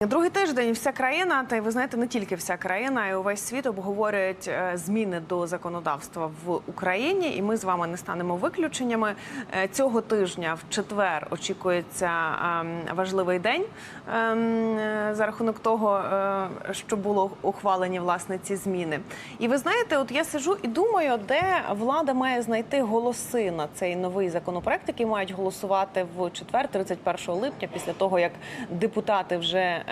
Другий тиждень вся країна, та й ви знаєте, не тільки вся країна, а й увесь світ обговорюють е, зміни до законодавства в Україні, і ми з вами не станемо виключеннями. Е, Цього тижня в четвер очікується ем, важливий день ем, е, за рахунок того, що було ухвалені власне ці зміни. І ви знаєте, от я сижу і думаю, де влада має знайти голоси на цей новий законопроект, який мають голосувати в четвер, 31 липня, після того як депутати вже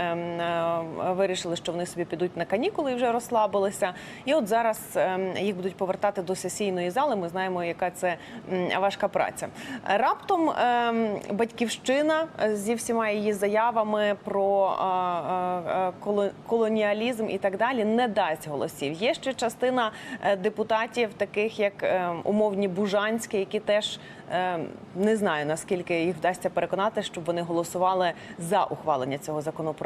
вирішили, що вони собі підуть на канікули і вже розслабилися. І от зараз ем, їх будуть повертати до сесійної зали. Ми знаємо, яка це важка праця. Раптом ем, батьківщина е, зі всіма її заявами про е, е, колоніалізм і так далі не дасть голосів. Є ще частина е, депутатів, таких як ем, умовні Бужанські, які теж ем, не знаю наскільки їх вдасться переконати, щоб вони голосували за ухвалення цього законопроекту.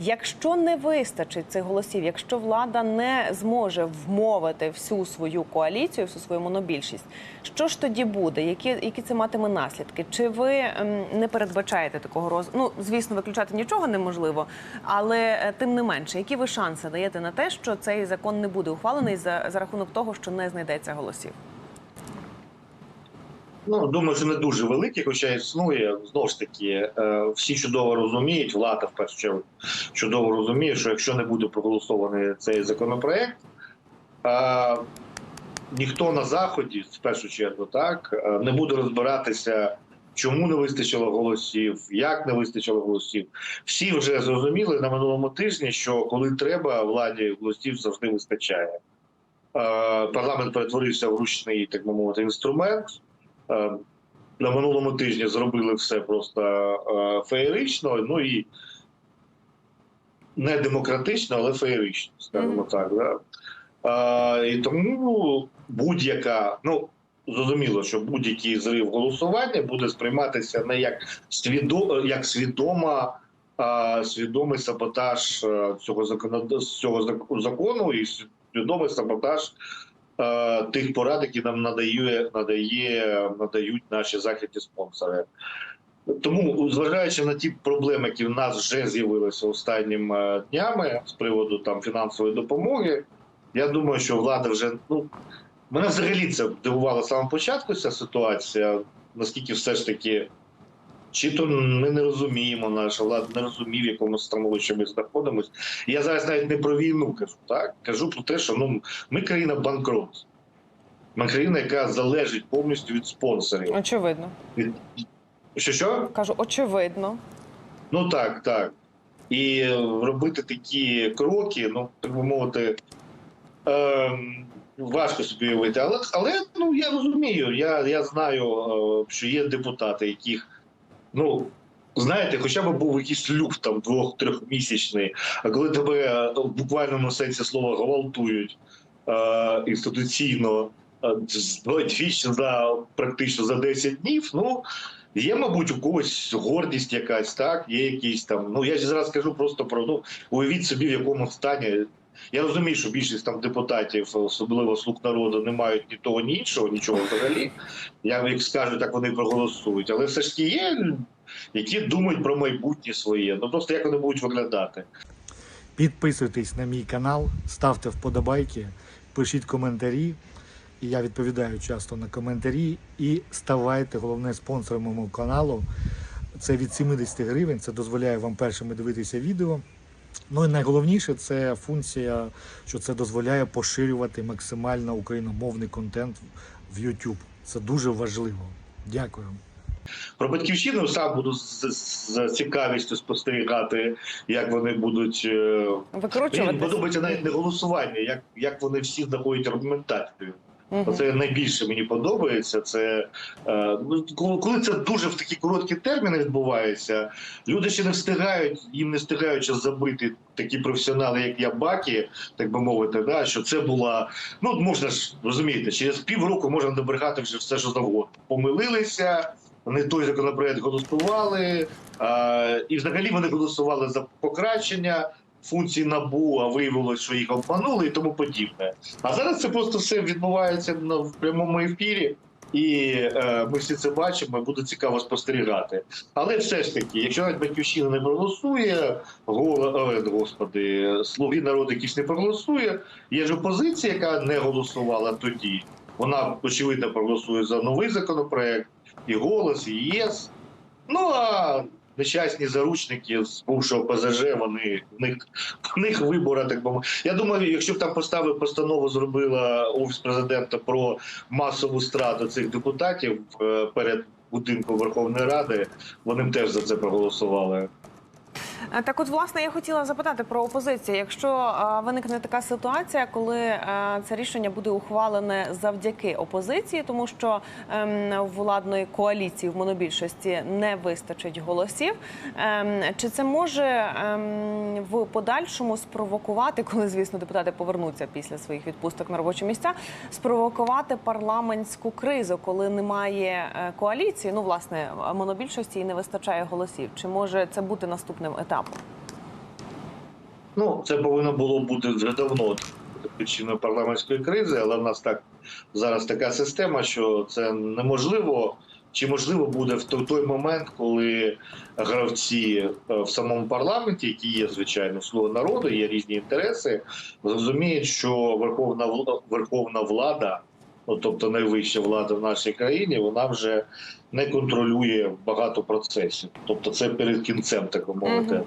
Якщо не вистачить цих голосів, якщо влада не зможе вмовити всю свою коаліцію, всю свою монобільшість, що ж тоді буде? Які, які це матиме наслідки? Чи ви ем, не передбачаєте такого роз... Ну, звісно, виключати нічого неможливо, але е, тим не менше, які ви шанси даєте на те, що цей закон не буде ухвалений за, за рахунок того, що не знайдеться голосів? Ну, думаю, що не дуже великий, хоча існує. Знову ж таки, е, всі чудово розуміють, влада в першу чергу чудово розуміє, що якщо не буде проголосований цей законопроект, е, ніхто на заході, в першу чергу, так е, не буде розбиратися, чому не вистачило голосів, як не вистачило голосів. Всі вже зрозуміли на минулому тижні, що коли треба, владі голосів завжди вистачає. Парламент перетворився в ручний, так би мовити, інструмент. Е, на минулому тижні зробили все просто е, феєрично, ну і не демократично, але феєрично, скажімо так. Да? Е, і тому будь-яка, ну зрозуміло, що будь-який зрив голосування буде сприйматися не як свідо, як свідома. Свідомий саботаж е, цього закону цього закону і свідомий саботаж тих порад, які нам надає, надає, надають наші західні спонсори. Тому, зважаючи на ті проблеми, які в нас вже з'явилися останніми днями з приводу там фінансової допомоги, я думаю, що влада вже ну мене взагалі це дивувало з самого початку. Ця ситуація, наскільки все ж таки. Чи то ми не розуміємо, наша влада не розуміє, в якому становищі ми знаходимося. Я зараз навіть не про війну кажу, так кажу про те, що ну ми країна банкрот. Ми країна, яка залежить повністю від спонсорів. Очевидно, Що що? кажу, очевидно. Ну так, так. І е, робити такі кроки, ну так би мовити, ем, важко собі уявити. Але, але ну я розумію, я, я знаю, е, що є депутати, яких ну. Знаєте, хоча б був якийсь люфт там двох-трьохмісячний, а коли тебе е, в буквальному сенсі слова гвалтують е, інституційно е, двічі за практично за 10 днів, ну Є, мабуть, у когось гордість якась, так, є якісь там. Ну я ж зараз кажу просто про ну уявіть собі, в якому стані. Я розумію, що більшість там депутатів, особливо слуг народу, не мають ні того, ні іншого, нічого взагалі. Як скажу, так вони проголосують. Але все ж таки є, які думають про майбутнє своє. Ну просто як вони будуть виглядати. Підписуйтесь на мій канал, ставте вподобайки, пишіть коментарі. І я відповідаю часто на коментарі. І ставайте головне спонсором мого каналу. Це від 70 гривень. Це дозволяє вам першими дивитися відео. Ну і найголовніше це функція, що це дозволяє поширювати максимально україномовний контент в YouTube. Це дуже важливо. Дякую. Про батьківщину сам буду з, з, з цікавістю спостерігати, як вони будуть. е, Мені подобається навіть не голосування, як, як вони всі знаходять аргументацію. Мгм. Оце найбільше мені подобається. Це е, ну, коли- це дуже в такі короткі терміни відбувається, люди ще не встигають, їм не встигають ще забити такі професіонали, як я, Бакі, так би мовити, да, що це була. Ну можна ж розумієте, через півроку можна добрехати вже все, що завгодно. Помилилися. Вони той законопроект голосували, а, і взагалі вони голосували за покращення функцій набу, а виявилось, що їх обманули і тому подібне. А зараз це просто все відбувається в прямому ефірі. І е, ми всі це бачимо, буде цікаво спостерігати. Але все ж таки, якщо навіть батьківщина не проголосує, голо, е, господи, слуги народу якісь не проголосує, є ж опозиція, яка не голосувала тоді. Вона очевидно проголосує за новий законопроект, і голос, і ЄС. Ну а нещасні заручники з бувшого ПЗЖ, вони в них в них вибора, так би. Я думаю, якщо б там поставив постанову, зробила офіс президента про масову страту цих депутатів е, перед будинком Верховної Ради, вони б теж за це проголосували. Е, Так, от власне я хотіла запитати про опозицію. Якщо е, виникне така ситуація, коли е, це рішення буде ухвалене завдяки опозиції, тому що ем, владної коаліції в монобільшості не вистачить голосів, ем, чи це може ем, в подальшому спровокувати, коли звісно депутати повернуться після своїх відпусток на робочі місця, спровокувати парламентську кризу, коли немає коаліції? Ну власне монобільшості і не вистачає голосів. Чи може це бути наступним етапом? Ну, це повинно було бути вже давно причиною парламентської кризи, але в нас так зараз така система, що це неможливо. Чи можливо буде в той, момент, коли гравці е, в самому парламенті, які є звичайно слово народу, є різні інтереси, зрозуміють, що верховна верховна влада, ну тобто найвища влада в нашій країні, вона вже не контролює багато процесів. Тобто, це перед кінцем, так мовити.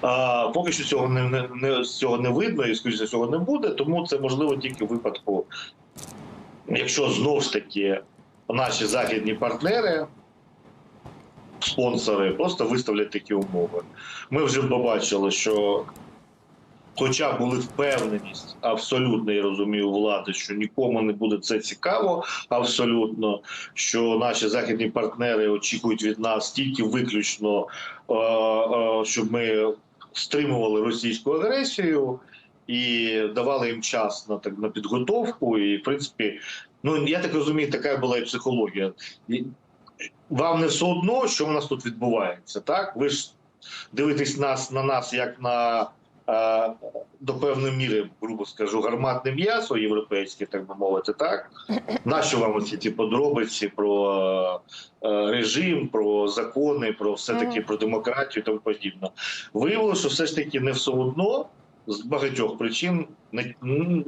А поки що цього не, не, не цього не видно і скоріше цього не буде, тому це можливо тільки в випадку, якщо знов ж таки наші західні партнери, спонсори просто виставлять такі умови. Ми вже побачили, що. Хоча були впевненість абсолютно, я розумію, влади, що нікому не буде це цікаво, абсолютно, що наші західні партнери очікують від нас тільки виключно, е, е, щоб ми стримували російську агресію і давали їм час на так на підготовку. І в принципі, ну я так розумію, така була і психологія. Вам не все одно, що у нас тут відбувається, так? Ви ж дивитесь нас на нас як на. До певної міри, грубо скажу, гарматне м'ясо європейське, так би мовити, так нащо вам оці ті подробиці про е, режим, про закони, про все таки про демократію і тому подібне. Виявилося, що все ж таки не все одно з багатьох причин, не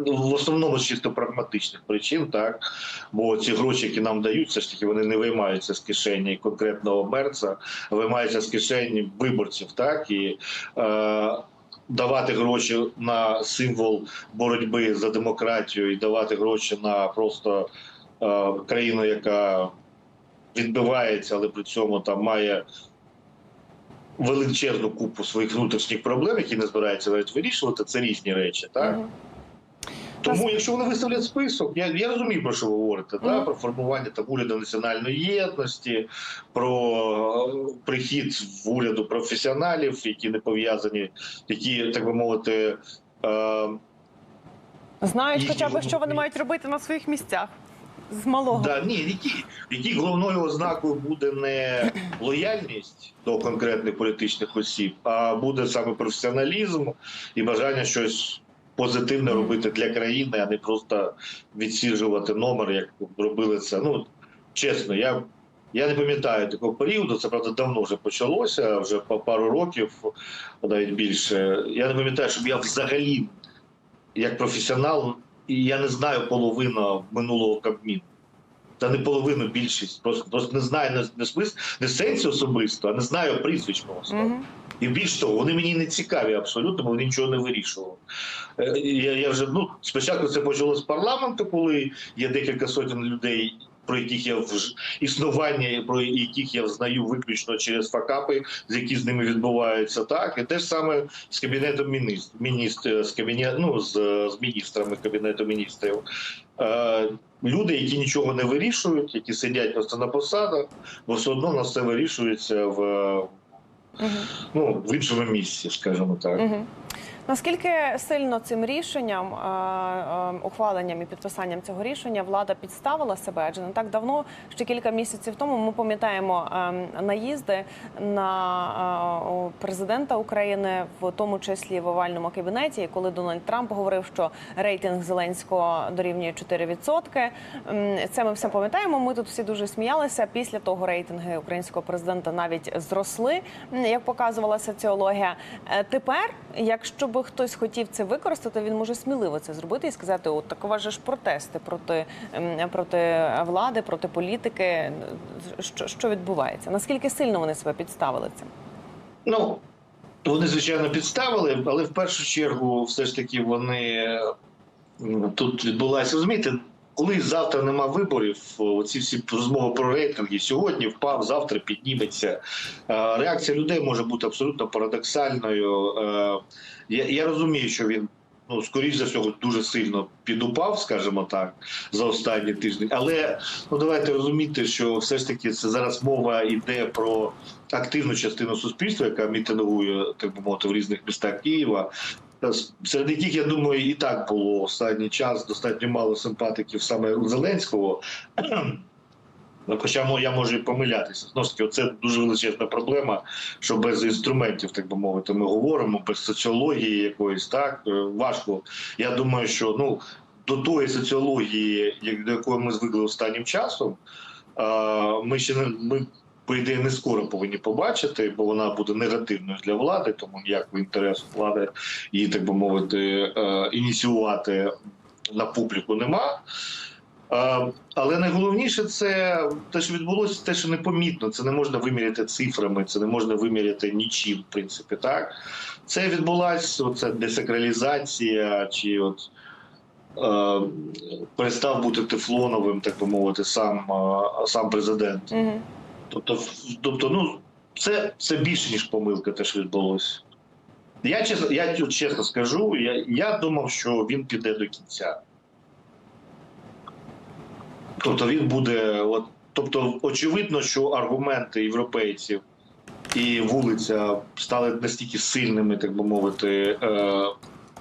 в основному чисто прагматичних причин, так бо ці гроші, які нам дають, все ж таки вони не виймаються з кишені конкретного мерца, а виймаються з кишені виборців, так і. Е, Давати гроші на символ боротьби за демократію і давати гроші на просто е, країну, яка відбивається, але при цьому там має величезну купу своїх внутрішніх проблем, які не збирається навіть вирішувати. Це різні речі, так. Мгм. Тому, якщо вони виставлять список, я, я розумію, про що ви говорите, да? Про формування там уряду національної єдності, про е, прихід в уряду професіоналів, які не пов'язані, які, так би мовити, е, Знають, хоча б що вони мають робити на своїх місцях з малого. Да, ні, які, які головною ознакою буде не лояльність до конкретних політичних осіб, а буде саме професіоналізм і бажання щось позитивне робити для країни, а не просто відсіжувати номер, як робили це. Ну чесно, я. Я не пам'ятаю такого періоду, це правда давно вже почалося, вже по пару років, навіть більше. Я не пам'ятаю, щоб я взагалі, як професіонал, і я не знаю половину минулого Кабміну. Та не половину більшість. Просто просто не знаю не, не не сенсі особисто, а не знаю прізвищ просто. Мгм. І більш того, вони мені не цікаві абсолютно, бо вони нічого не вирішували. Е, Я, я вже ну спочатку це почало з парламенту, коли є декілька сотень людей. Про яких я вж... існування, про яких я знаю виключно через факапи, з які з ними відбуваються, так і те ж саме з кабінетом міністр, міністр з кабінет, ну з, з міністрами кабінету міністрів. Е, люди, які нічого не вирішують, які сидять просто на посадах, бо все одно на все вирішується в. Ну в іншому місці, скажімо так. Наскільки сильно цим рішенням, ухваленням і підписанням цього рішення влада підставила себе? Адже не так давно, ще кілька місяців тому, ми пам'ятаємо е, наїзди на президента України, в тому числі в овальному кабінеті, коли Дональд Трамп говорив, що рейтинг Зеленського дорівнює 4%. Це ми все пам'ятаємо. Ми тут всі дуже сміялися. Після того рейтинги українського президента навіть зросли, як показувала соціологія. Е, Тепер, якщо би хтось хотів це використати, він може сміливо це зробити і сказати: от такова же ж протести проти, проти влади, проти політики. Що, що відбувається? Наскільки сильно вони себе підставили цим? Ну, вони, звичайно, підставили, але в першу чергу, все ж таки, вони тут відбулася. Розумієте, коли завтра нема виборів, оці всі розмови про рейтинги сьогодні впав, завтра підніметься. Е, Реакція людей може бути абсолютно парадоксальною. Е, Я, я розумію, що він. Ну, скоріш за всього, дуже сильно підупав, скажімо так, за останні тижні. Але ну давайте розуміти, що все ж таки це зараз мова йде про активну частину суспільства, яка мітингує, так би мовити, в різних містах Києва. Серед яких, я думаю, і так було останній час достатньо мало симпатиків саме Зеленського. Ну, Хоча я можу і помилятися. Знову ж таки, це дуже величезна проблема, що без інструментів, так би мовити, ми говоримо, без соціології якоїсь так е, важко. Я думаю, що ну до тої соціології, до якої ми звикли останнім часом, ми ще не ми. По ідеї, не скоро повинні побачити, бо вона буде негативною для влади, тому ніякого інтересу влади її, так би мовити, е, ініціювати на публіку нема. Е, Але найголовніше це те, що відбулося, те, що непомітно. Це не можна виміряти цифрами, це не можна виміряти нічим, в принципі. Так це відбулася оця десакралізація, чи от е, перестав бути тефлоновим, так би мовити, сам, е, сам президент. Угу. Тобто, тобто, ну це, це більше ніж помилка, те, що відбулося. Я чесно, я чесно скажу, я, я думав, що він піде до кінця. Тобто він буде, от, тобто, очевидно, що аргументи європейців і вулиця стали настільки сильними, так би мовити, е,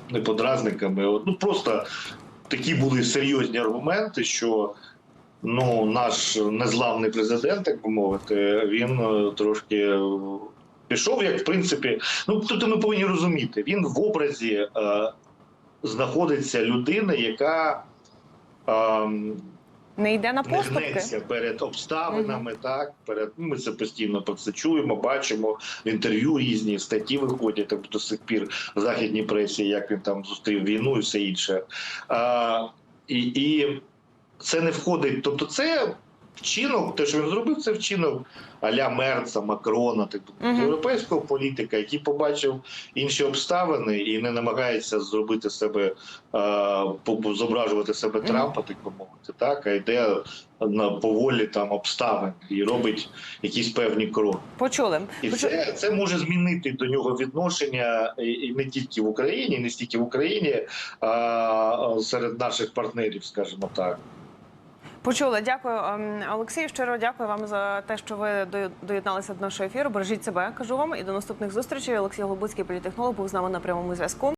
не подразниками. От, ну просто такі були серйозні аргументи, що ну, наш незламний президент, так би мовити, він е, трошки е, пішов, як в принципі. Ну тобто ми повинні розуміти, він в образі е, знаходиться людина, яка. ем, Не йде на не поступки. гнеться перед обставинами, так перед ну, ми це постійно про це чуємо, бачимо інтерв'ю різні статті виходять так до сих пір в західній пресі, як він там зустрів війну і все інше. А, і, і це не входить. Тобто, це вчинок, те, що він зробив, це вчинок аля Мерца, Макрона, так Мгм. європейського політика, який побачив інші обставини і не намагається зробити себе е, зображувати себе Мгм. Трампа, так би мовити, так а йде на поволі там обставин і робить якісь певні кроки. Почули. І Почу- це, це може змінити до нього відношення і, і не тільки в Україні, не стільки в Україні, а серед наших партнерів, скажімо так. Почули. Дякую, ем, Олексію. Щиро дякую вам за те, що ви доєдналися до нашого ефіру. Бережіть себе, кажу вам, і до наступних зустрічей. Олексій Голубицький, політехнолог, був з нами на прямому зв'язку.